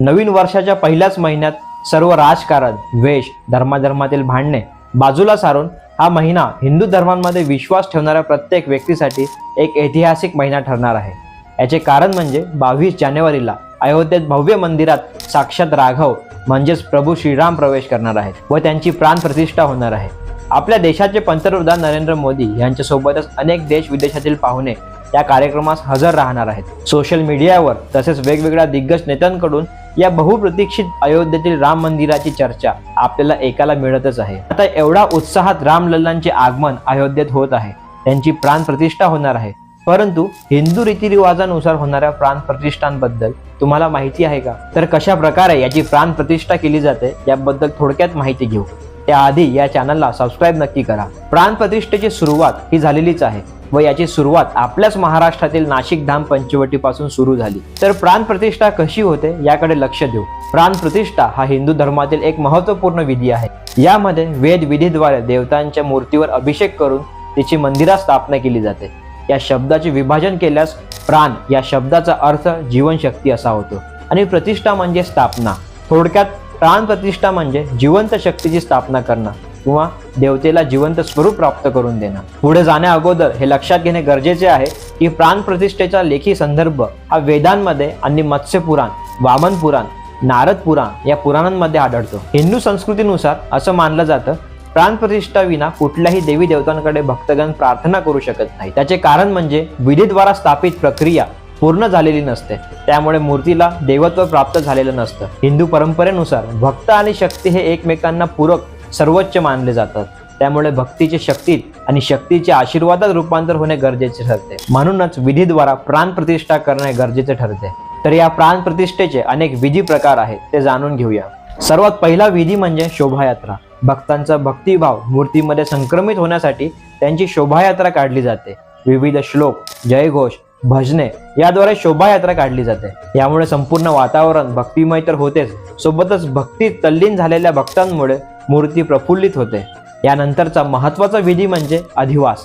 नवीन वर्षाच्या पहिल्याच महिन्यात सर्व राजकारण वेश धर्माधर्मातील भांडणे बाजूला सारून हा महिना हिंदू धर्मांमध्ये विश्वास ठेवणाऱ्या प्रत्येक व्यक्तीसाठी एक ऐतिहासिक महिना ठरणार आहे. याचे कारण म्हणजे बावीस जानेवारीला अयोध्येत भव्य मंदिरात साक्षात राघव म्हणजेच प्रभू श्रीराम प्रवेश करणार आहेत व त्यांची प्राण प्रतिष्ठा होणार आहे. आपल्या देशाचे पंतप्रधान नरेंद्र मोदी यांच्यासोबतच अनेक देश विदेशातील पाहुणे या कार्यक्रमास हजर राहणार आहेत. सोशल मीडियावर तसेच वेगवेगळ्या दिग्गज नेत्यांकडून या बहुप्रतीक्षित अयोध्येतील राम मंदिराची चर्चा आपल्याला एकाला मिळतच आहे. आता एवढा उत्साहात रामलल्लांचे आगमन अयोध्येत होत आहे. त्यांची प्राण प्रतिष्ठा होणार आहे. परंतु हिंदू रीतिरिवाजानुसार होणाऱ्या प्राण प्रतिष्ठांबद्दल तुम्हाला माहिती आहे का? तर कशा प्रकारे याची प्राण प्रतिष्ठा केली जाते याबद्दल थोडक्यात माहिती घेऊ. त्याआधी या चॅनलला सबस्क्राईब नक्की करा. प्राणप्रतिष्ठेची सुरुवात ही झालेलीच आहे व याची सुरुवात आपल्याच महाराष्ट्रातील नाशिक धाम पंचवटीपासून सुरू झाली. तर प्राण प्रतिष्ठा कशी होते याकडे लक्ष देऊ. प्राण प्रतिष्ठा हा हिंदू धर्मातील एक महत्त्वपूर्ण विधी आहे. यामध्ये वेद विधीद्वारे देवतांच्या मूर्तीवर अभिषेक करून तिची मंदिरात स्थापना केली जाते. या शब्दाचे विभाजन केल्यास प्राण या शब्दाचा अर्थ जीवनशक्ती असा होतो. आणि प्रतिष्ठा म्हणजे स्थापना. थोडक्यात प्राण प्रतिष्ठा म्हणजे जिवंत शक्तीची स्थापना करणं किंवा देवतेला जिवंत स्वरूप प्राप्त करून देणं. पुढे जाण्या अगोदर हे लक्षात घेणे गरजेचे आहे की प्राण प्रतिष्ठेचा लेखी संदर्भ हा वेदांमध्ये आणि मत्स्यपुराण वामन पुराण नारद पुराण या पुराणांमध्ये आढळतो. हिंदू संस्कृतीनुसार असं मानलं जातं प्राण प्रतिष्ठा विना कुठल्याही देवी देवतांकडे भक्तगण प्रार्थना करू शकत नाही. त्याचे कारण म्हणजे विधीद्वारा स्थापित प्रक्रिया पूर्ण झालेली नसते. त्यामुळे मूर्तीला देवत्व प्राप्त झालेलं नसतं. हिंदू परंपरेनुसार भक्त आणि शक्ती हे एकमेकांना पूरक सर्वोच्च मानले जातात. त्यामुळे भक्तीचे शक्तीत आणि शक्तीचे आशीर्वादात रूपांतर होणे गरजेचे ठरते. म्हणूनच विधीद्वारा प्राण प्रतिष्ठा करणे गरजेचे ठरते. तर या प्राण प्रतिष्ठेचे अनेक विधी प्रकार आहेत ते जाणून घेऊया. सर्वात पहिला विधी म्हणजे शोभायात्रा. भक्तांचा भक्तिभाव मूर्तीमध्ये संक्रमित होण्यासाठी त्यांची शोभायात्रा काढली जाते. विविध श्लोक जयघोष भजने याद्वारे शोभायात्रा काढली जाते. यामुळे संपूर्ण वातावरण भक्तिमय तर होतेच सोबतच भक्ती तल्लीन झालेल्या भक्तांमुळे मूर्ती प्रफुल्लित होते. यानंतरचा महत्त्वाचा विधी म्हणजे अधिवास.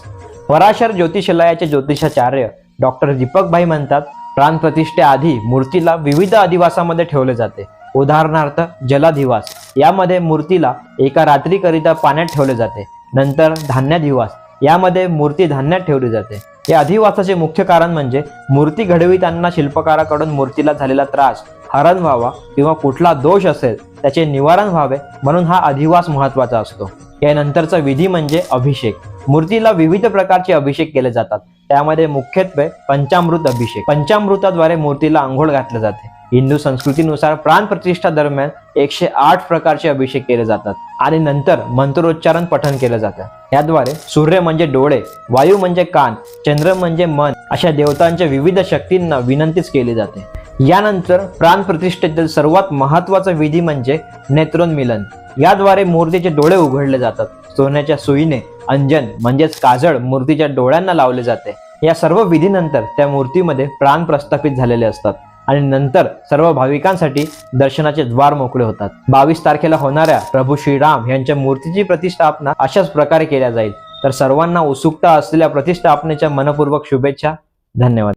पराशर ज्योतिषालयाचे ज्योतिषाचार्य डॉक्टर दीपकभाई म्हणतात प्राण प्रतिष्ठेआधी मूर्तीला विविध अधिवासामध्ये ठेवले जाते. उदाहरणार्थ जलाधिवास. यामध्ये मूर्तीला एका रात्रीकरिता पाण्यात ठेवले जाते. नंतर धान्याधिवास. यामध्ये मूर्ती धान्यात ठेवली जाते. या अधिवासाचे मुख्य कारण म्हणजे मूर्ती घडविताना शिल्पकाराकडून मूर्तीला झालेला त्रास हरण व्हावा किंवा कुठला दोष असेल त्याचे निवारण व्हावे म्हणून हा अधिवास महत्त्वाचा असतो. यानंतरचा विधी म्हणजे अभिषेक. मूर्तीला विविध प्रकारचे अभिषेक केले जातात. त्यामध्ये मुख्यत्वे पंचामृत अभिषेक. पंचामृताद्वारे मूर्तीला आंघोळ घातले जाते. हिंदू संस्कृतीनुसार प्राण प्रतिष्ठा दरम्यान एकशे आठ प्रकारचे अभिषेक केले जातात आणि नंतर मंत्रोच्चारण पठण केलं जातं. याद्वारे सूर्य म्हणजे डोळे वायू म्हणजे कान चंद्र म्हणजे मन अशा देवतांच्या विविध शक्तींना विनंतीच केली जाते. यानंतर प्राण प्रतिष्ठेतील सर्वात महत्त्वाचा विधी म्हणजे नेत्रोन्मिलन. याद्वारे मूर्तीचे डोळे उघडले जातात. सोन्याच्या सुईने अंजन म्हणजेच काजळ मूर्तीच्या डोळ्यांना लावले जाते. या सर्व विधीनंतर त्या मूर्तीमध्ये प्राण प्रस्थापित झालेले असतात. आणि नंतर सर्व भाविकांसाठी दर्शनाचे द्वार मोकळे होतात. बावीस तारखेला होणाऱ्या प्रभू श्रीराम यांच्या मूर्तीची प्रतिष्ठापना अशाच प्रकारे केल्या जाईल. तर सर्वांना उत्सुकता असलेल्या प्रतिष्ठापनेच्या मनपूर्वक शुभेच्छा. धन्यवाद.